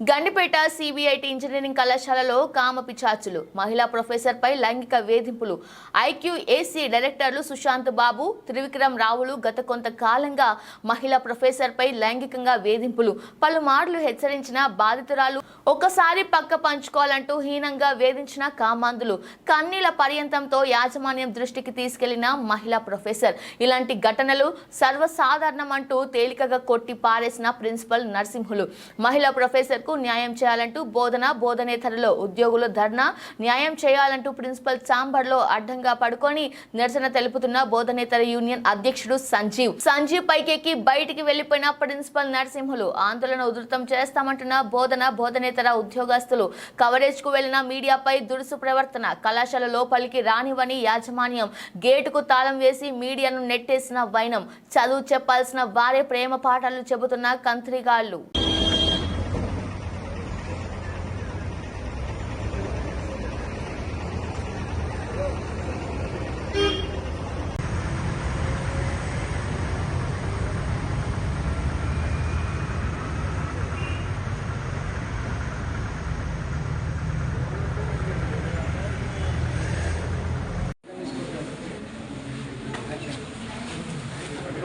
Gandipet CBIT engineering కళాశాలలో కామ పిచాచులు మహిళా ప్రొఫెసర్పై లైంగిక వేధింపులు. ఐక్యూఏసీ డైరెక్టర్లు సుశాంత్ బాబు త్రివిక్రమ్ రావులు గత కొంతకాలంగా మహిళా ప్రొఫెసర్పై లైంగికంగా వేధింపులు. పలుమార్లు హెచ్చరించిన బాధితురాలు ఒకసారి పక్క పంచుకోవాలంటూ హీనంగా వేధించిన కామాంధులు. కన్నీల పర్యంతంతో యాజమాన్యం దృష్టికి తీసుకెళ్ళిన మహిళా ప్రొఫెసర్. ఇలాంటి ఘటనలు సర్వసాధారణమంటూ తేలికగా కొట్టి పారేసిన ప్రిన్సిపల్ నరసింహులు. మహిళా ప్రొఫెసర్ విద్యార్థులకు న్యాయం చేయాలంటూ బోధన బోధనేతరలో ఉద్యోగులు ధర్నా న్యాయం చేయాలంటూ ప్రిన్సిపల్ చాంబర్లో అడ్డంగా పడుకొని నిరసన తెలుపుతున్న బోధనేతర యూనియన్ అధ్యక్షుడు సంజీవ్. సంజీవ్ పైకెక్కి బయటికి వెళ్ళిపోయిన ప్రిన్సిపల్ నరసింహులు ఆందోళన ఉధృతం చేస్తామంటున్న బోధన బోధనేతర ఉద్యోగస్తులు కవరేజ్కు వెళ్ళిన మీడియాపై దురుసు ప్రవర్తన కళాశాల లోపలికి రానివని యాజమాన్యం గేటుకు తాళం వేసి మీడియాను నెట్టేసిన వైనం చదువు చెప్పాల్సిన వారే ప్రేమ పాఠాలు చెబుతున్న కంత్రిగాళ్ళు